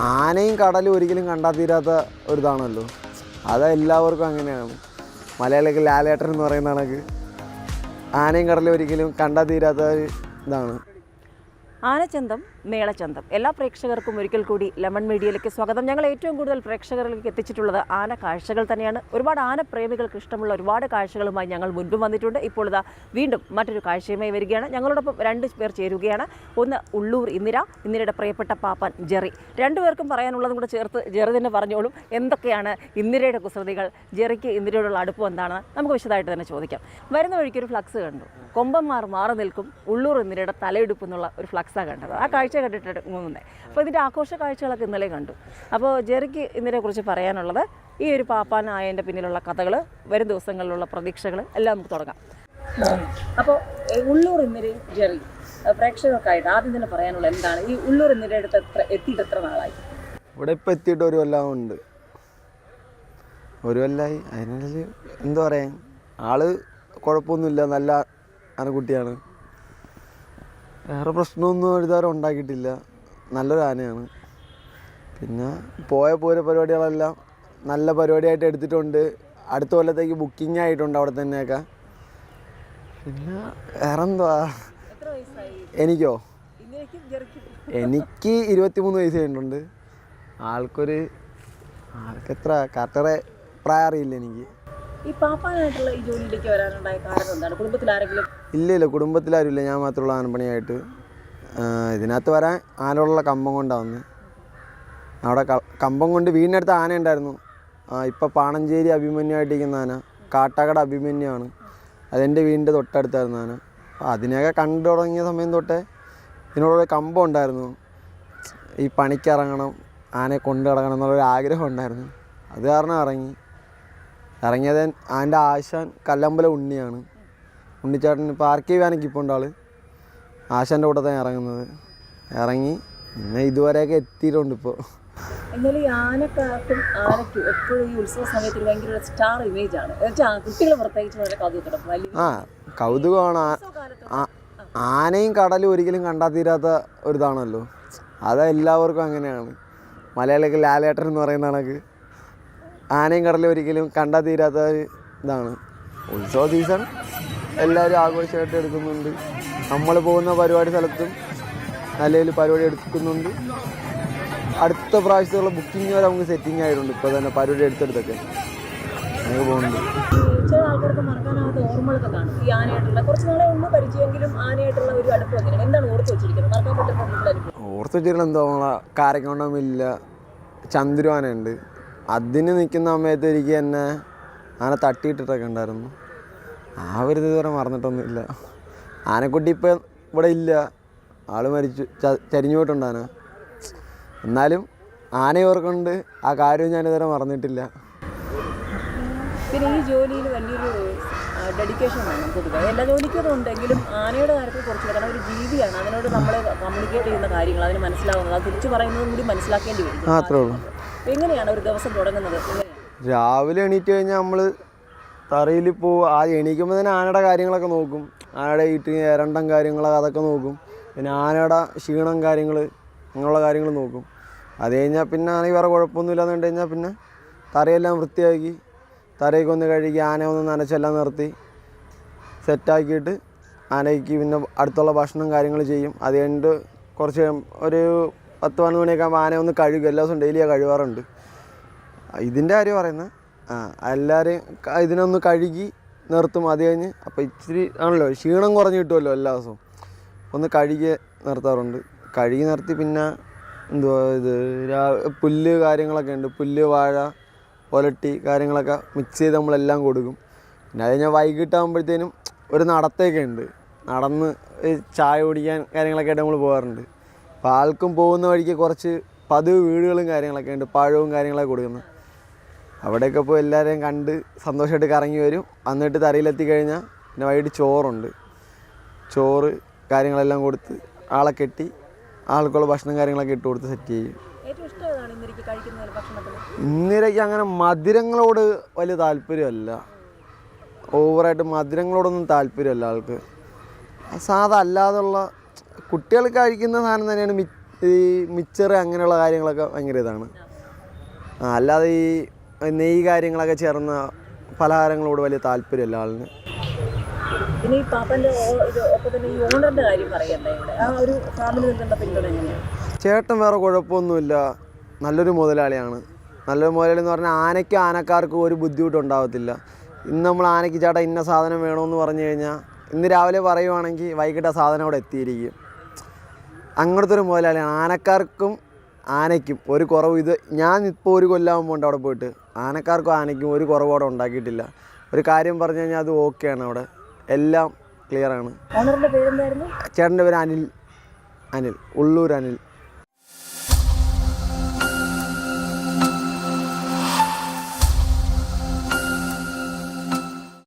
ആനയും കടലും ഒരിക്കലും കണ്ടാൽ തീരാത്ത ഒരിതാണല്ലോ. അത് എല്ലാവർക്കും അങ്ങനെയാണ്. മലയാളിക്ക് ലാലേട്ടൻ എന്ന് പറയുന്ന കണക്ക്. ആനയും കടലും ഒരിക്കലും കണ്ടാൽ തീരാത്ത ഒരു ഇതാണ്. ആനച്ചന്തം. മേളച്ചന്തം എല്ലാ പ്രേക്ഷകർക്കും ഒരിക്കൽ കൂടി ലെമൺ മീഡിയയിലേക്ക് സ്വാഗതം. ഞങ്ങൾ ഏറ്റവും കൂടുതൽ പ്രേക്ഷകരിലേക്ക് എത്തിച്ചിട്ടുള്ളത് ആന കാഴ്ചകൾ തന്നെയാണ്. ഒരുപാട് ആന പ്രേമികൾക്ക് ഇഷ്ടമുള്ള ഒരുപാട് കാഴ്ചകളുമായി ഞങ്ങൾ മുൻപ് വന്നിട്ടുണ്ട്. ഇപ്പോൾ ഇതാ വീണ്ടും മറ്റൊരു കാഴ്ചയുമായി വരികയാണ്. ഞങ്ങളോടൊപ്പം രണ്ട് പേർ ചേരുകയാണ്. ഒന്ന് ഉള്ളൂർ ഇന്ദിര ഇന്ദിരയുടെ പ്രിയപ്പെട്ട പാപ്പൻ ജെറി. രണ്ടുപേർക്കും പറയാനുള്ളതും കൂടെ ചേർത്ത് ജെറി തന്നെ പറഞ്ഞോളും. എന്തൊക്കെയാണ് ഇന്ദിരയുടെ കുസൃതികൾ? ജെറിക്ക് ഇന്ദിരയോടുള്ള അടുപ്പം എന്താണ് നമുക്ക് വിശദമായിട്ട് തന്നെ ചോദിക്കാം. വരുന്ന വഴിക്ക് ഒരു ഫ്ലക്സ് കണ്ടു. കൊമ്പന്മാർ മാറി നിൽക്കും. ഉള്ളൂർ ഇന്ദിരയുടെ തലയെടുപ്പ് എന്നുള്ള ഒരു ഫ്ലക്സാണ് കണ്ടത്. ആ കാഴ്ച കണ്ടിട്ട് മൂന്നേ. അപ്പോൾ ഇതിന്റെ ആഘോഷ കാഴ്ചകളൊക്കെ ഇന്നലെ കണ്ടു. അപ്പോൾ ജെറിക്ക് ഇതിനെ കുറിച്ച് പറയാനുള്ളത് ഈ ഒരു പാപ്പാനായന്റെ പിന്നിലുള്ള കഥകൾ വരും ദിവസങ്ങളിലുള്ള പ്രതീക്ഷകൾ എല്ലാം നമുക്ക് തുടങ്ങാം. അപ്പോൾ ഉള്ളൂർ ഇന്നലെ ജെറി പ്രേക്ഷകർക്കായിട്ട് ആദ്യം തന്നെ പറയാനുള്ള എന്താണ്? ഈ ഉള്ളൂർ ഇന്നലെ അടുത്ത് എത്ര എത്തിയിട്ട് എത്ര നാളായി? ഇവിടെ ഇപ്പം എത്തിയിട്ട് ഒരു കൊല്ലം ഉണ്ട്. ഒരു കൊല്ലമായി അതിനിടയിൽ എന്താ പറയാ? ആൾ കുഴപ്പമൊന്നുമില്ല. നല്ല ആനക്കുട്ടിയാണ് വേറെ പ്രശ്നമൊന്നും ഇതുവരെ ഉണ്ടാക്കിയിട്ടില്ല. നല്ലൊരു ആനയാണ്. പിന്നെ പോയ പോര പരിപാടികളെല്ലാം നല്ല പരിപാടിയായിട്ട് എടുത്തിട്ടുണ്ട്. അടുത്ത കൊല്ലത്തേക്ക് ബുക്കിംഗ് ആയിട്ടുണ്ട് അവിടെ തന്നെയൊക്കെ. പിന്നെ വേറെ എന്തുവാ എനിക്കോ? എനിക്ക് ഇരുപത്തിമൂന്ന് വയസ്സ് കഴിഞ്ഞിട്ടുണ്ട്. ആൾക്കൊരു ആൾക്കെത്ര കറക്റ്റ് പ്രായം അറിയില്ല എനിക്ക്. ഈ പാപ്പാനായിട്ടുള്ള കാരണം എന്താണ്? കുടുംബത്തിൽ ആരെങ്കിലും ഇല്ല ഇല്ല. കുടുംബത്തിലാരുമില്ല ഞാൻ മാത്രമുള്ള ആനപ്പണിയായിട്ട് ഇതിനകത്ത് വരാൻ ആനകളുള്ള കമ്പം കൊണ്ടാണ് വന്ന് അവിടെ കമ്പം കൊണ്ട് വീടിനടുത്ത് ആന ഉണ്ടായിരുന്നു. ഇപ്പൊ പാണഞ്ചേരി അഭിമന്യുമായിട്ടിരിക്കുന്ന ആന കാട്ടാക്കട അഭിമന്യാണ് അതെന്റെ വീടിന്റെ തൊട്ടടുത്തായിരുന്നു ആന. അപ്പോൾ അതിനെയൊക്കെ കണ്ടു തുടങ്ങിയ സമയം തൊട്ടേ ഇതിനോടൊരു കമ്പം ഉണ്ടായിരുന്നു. ഈ പണിക്കിറങ്ങണം ആനയെ കൊണ്ടു എന്നുള്ളൊരു ആഗ്രഹം ഉണ്ടായിരുന്നു. അത് കാരണം ഇറങ്ങി. ഇറങ്ങിയത് അതിന്റെ ആശാൻ കല്ലമ്പല ഉണ്ണിയാണ്. ഉണ്ണിച്ചേട്ടൻ ഇപ്പോൾ ചെയ്യുവാണെങ്കിൽ ഇപ്പോൾ ഉണ്ട് ആൾ. ആശാന്റെ കൂടെ തന്നെ ഇറങ്ങുന്നത്. ഇറങ്ങി പിന്നെ ഇതുവരെയൊക്കെ എത്തിയിട്ടുണ്ട് ഇപ്പോൾ എന്നാലും ഈ ആനക്കാർക്കും ആനയ്ക്കും എപ്പോഴും ഈ ഉത്സവ സമയത്ത് ഒരു ഭയങ്കര ഒരു സ്റ്റാർ ഇമേജ് ആണ്. എന്നുവെച്ചാൽ കുട്ടികൾ പ്രത്യേകിച്ച് വളരെ കൗതുകം ആ കൗതുകമാണ്. ആനയും കടലും ഒരിക്കലും കണ്ടാൽ തീരാത്ത ഒരിതാണല്ലോ. അത് എല്ലാവർക്കും അങ്ങനെയാണ്. മലയാളിക്ക് ലാലേട്ടൻ എന്ന് പറയുന്ന കണക്ക്. ആനയും കടലും ഒരിക്കലും കണ്ടാൽ തീരാത്ത ഒരു ഇതാണ്. ഉത്സവ സീസൺ എല്ലാവരും ആഘോഷമായിട്ട് എടുക്കുന്നുണ്ട്. നമ്മൾ പോകുന്ന പരിപാടി സ്ഥലത്തും നല്ല പരിപാടി എടുക്കുന്നുണ്ട്. അടുത്ത പ്രാവശ്യത്തുള്ള ബുക്കിംഗ് വരെ നമുക്ക് സെറ്റിംഗ് ആയിട്ടുണ്ട്. ഇപ്പോൾ തന്നെ പരിപാടി എടുത്തെടുത്തൊക്കെ. അങ്ങനെ പോകുന്നുണ്ട്. ചില ആൾക്കാർക്ക് മറക്കാനാവാത്ത ഓർമ്മകളൊക്കെ കാണും. ഈ ആനയായിട്ടുള്ള കുറച്ച് നാളെ ഉള്ളൂ പരിചയമെങ്കിലും ആനയായിട്ടുള്ള ഒരു അടുപ്പം എങ്ങനെ എന്താണ് ഓർത്ത് വെച്ചിരിക്കുന്നത്? മറക്കാൻ പറ്റുന്ന ഓർത്ത് വെച്ചിട്ട് എന്തോ നമ്മളെ കാരക്കോണ്ടമില്ല ചന്ദ്രു ആനയുണ്ട്. അതിന് നിൽക്കുന്ന സമയത്ത് എനിക്ക് എന്നെ ആന തട്ടിയിട്ടിട്ടൊക്കെ ഉണ്ടായിരുന്നു. ആ ഒരു ഇത് ഇതുവരെ മറന്നിട്ടൊന്നുമില്ല. ആനക്കുട്ടി ഇപ്പം ഇവിടെ ഇല്ല. ആൾ മരിച്ചു ചരിഞ്ഞു പോയിട്ടുണ്ട് ആന എന്നാലും ആനയെ ഓർക്കൊണ്ട് ആ കാര്യം ഇതുവരെ മറന്നിട്ടില്ല. പിന്നെ ഈ ജോലിയിൽ വലിയൊരു ഡെഡിക്കേഷൻ വേണം പൊതുവെ. എല്ലാ ജോലിക്കും അതുണ്ടെങ്കിലും ആനയുടെ കാര്യത്തിൽ കുറച്ച് കാരണം ഒരു ജീവിയാണ്. അതിനോട് നമ്മൾ കമ്മ്യൂണിക്കേറ്റ് ചെയ്യുന്ന കാര്യങ്ങൾ അതിന് മനസ്സിലാവുന്നത് അത് തിരിച്ചു പറയുന്നതും കൂടി മനസ്സിലാക്കേണ്ടി വരും. അത്രേ ഉള്ളൂ. എങ്ങനെയാണ് ഒരു ദിവസം തുടങ്ങുന്നത്? രാവിലെ എണീറ്റ് കഴിഞ്ഞാൽ നമ്മൾ തറയിൽ ഇപ്പോൾ ആ എണീക്കുമ്പോൾ തന്നെ ആനയുടെ കാര്യങ്ങളൊക്കെ നോക്കും. ആനയുടെ ഈട്ട് എരണ്ടം കാര്യങ്ങൾ അതൊക്കെ നോക്കും. പിന്നെ ആനയുടെ ക്ഷീണം കാര്യങ്ങൾ അങ്ങനെയുള്ള കാര്യങ്ങൾ നോക്കും. അത് കഴിഞ്ഞാൽ പിന്നെ ആണെങ്കിൽ വേറെ കുഴപ്പമൊന്നുമില്ലാന്ന് കണ്ടു കഴിഞ്ഞാൽ പിന്നെ തറയെല്ലാം വൃത്തിയാക്കി തറയൊക്കെ ഒന്ന് കഴുകി ആന ഒന്ന് നനച്ചെല്ലാം നിർത്തി സെറ്റാക്കിയിട്ട് ആനയ്ക്ക് പിന്നെ അടുത്തുള്ള ഭക്ഷണം കാര്യങ്ങൾ ചെയ്യും. അത് കഴിഞ്ഞിട്ട് കുറച്ച് ഒരു പത്ത് പതിനൊന്ന് മണിയൊക്കെ ആന ഒന്ന് കഴുകും. എല്ലാ ദിവസവും ഡെയിലി കഴുകാറുണ്ട്. ഇതിന്റെ കാര്യം പറയുന്നത് ആ എല്ലാവരെയും ഇതിനൊന്ന് കഴുകി നിർത്തും. അത് കഴിഞ്ഞ് അപ്പോൾ ഇച്ചിരി ആണല്ലോ ക്ഷീണം കുറഞ്ഞ് കിട്ടുമല്ലോ എല്ലാ ദിവസവും. ഒന്ന് കഴുകി നിർത്താറുണ്ട്. കഴുകി നിർത്തി പിന്നെ എന്തുവാ ഇത്? പുല്ല് കാര്യങ്ങളൊക്കെ ഉണ്ട്. പുല്ല് വാഴ ഒലട്ടി കാര്യങ്ങളൊക്കെ മിക്സ് ചെയ്ത് നമ്മളെല്ലാം കൊടുക്കും. പിന്നെ അത് കഴിഞ്ഞാൽ വൈകിട്ടാകുമ്പോഴത്തേനും ഒരു നടത്തൊക്കെ ഉണ്ട്. നടന്ന് ചായ കുടിക്കാൻ കാര്യങ്ങളൊക്കെ ആയിട്ട് നമ്മൾ പോകാറുണ്ട്. അപ്പോൾ ആൾക്കും പോകുന്ന വഴിക്ക് കുറച്ച് പതിവ് വീടുകളും കാര്യങ്ങളൊക്കെ ഉണ്ട്. പഴവും കാര്യങ്ങളൊക്കെ കൊടുക്കുന്നത് അവിടെയൊക്കെ പോയി എല്ലാവരെയും കണ്ട് സന്തോഷമായിട്ട് കറങ്ങി വരും. എന്നിട്ട് തറയിലെത്തി കഴിഞ്ഞാൽ പിന്നെ വൈകിട്ട് ചോറുണ്ട്. ചോറ് കാര്യങ്ങളെല്ലാം കൊടുത്ത് ആളെ കെട്ടി ആൾക്കുള്ള ഭക്ഷണം കാര്യങ്ങളൊക്കെ ഇട്ട് കൊടുത്ത് സെറ്റ് ചെയ്യും. ഇന്നിരയ്ക്ക് അങ്ങനെ മധുരങ്ങളോട് വലിയ താല്പര്യമല്ല. ഓവറായിട്ട് മധുരങ്ങളോടൊന്നും താല്പര്യമല്ല ആൾക്ക്. സാധാ അല്ലാതുള്ള കുട്ടികൾ കഴിക്കുന്ന സാധനം തന്നെയാണ് മി ഈ മിച്ചർ അങ്ങനെയുള്ള കാര്യങ്ങളൊക്കെ ഭയങ്കര ഇതാണ്. അല്ലാതെ ഈ നെയ്യ് കാര്യങ്ങളൊക്കെ ചേർന്ന പലഹാരങ്ങളോട് വലിയ താല്പര്യമില്ല ആളിന്. പിന്നെ ഈ പാപ്പന്റെ ഓ- ഒപ്പം തന്നെ ഈ കാര്യം പറയണ്ടേ ഇവിടെ? ആ ഒരു ഫാമിലി നിൽക്കുന്ന പിന്തുണ എങ്ങനെയാണ് ചേട്ടൻ വേറെ കുഴപ്പമൊന്നുമില്ല. നല്ലൊരു മുതലാളിയാണ്. നല്ലൊരു മുതലാളി എന്ന് പറഞ്ഞാൽ ആനയ്ക്ക് ആനക്കാർക്കും ഒരു ബുദ്ധിമുട്ടുണ്ടാവത്തില്ല ഇന്ന് നമ്മൾ ആനയ്ക്ക് ചേട്ടാ ഇന്ന സാധനം വേണമെന്ന് പറഞ്ഞു കഴിഞ്ഞാൽ ഇന്ന് രാവിലെ പറയുവാണെങ്കിൽ വൈകിട്ട് ആ സാധനം അവിടെ എത്തിയിരിക്കും. അങ്ങനത്തെ ഒരു മുതലാളി. ആനക്കാർക്കും ആനയ്ക്കും ഒരു കുറവ്. ഇത് ഞാൻ ഇപ്പോൾ ഒരു കൊല്ലാകുമ്പോൾ ഉണ്ട് അവിടെ പോയിട്ട്. ആനക്കാർക്കും ആനയ്ക്കും ഒരു കുറവ് അവിടെ ഉണ്ടാക്കിയിട്ടില്ല. ഒരു കാര്യം പറഞ്ഞു കഴിഞ്ഞാൽ അത് ഓക്കെയാണ് അവിടെ. എല്ലാം ക്ലിയറാണ് ചേട്ടന്റെ പേര് അനിൽ. അനിൽ. ഉള്ളൂർ അനിൽ.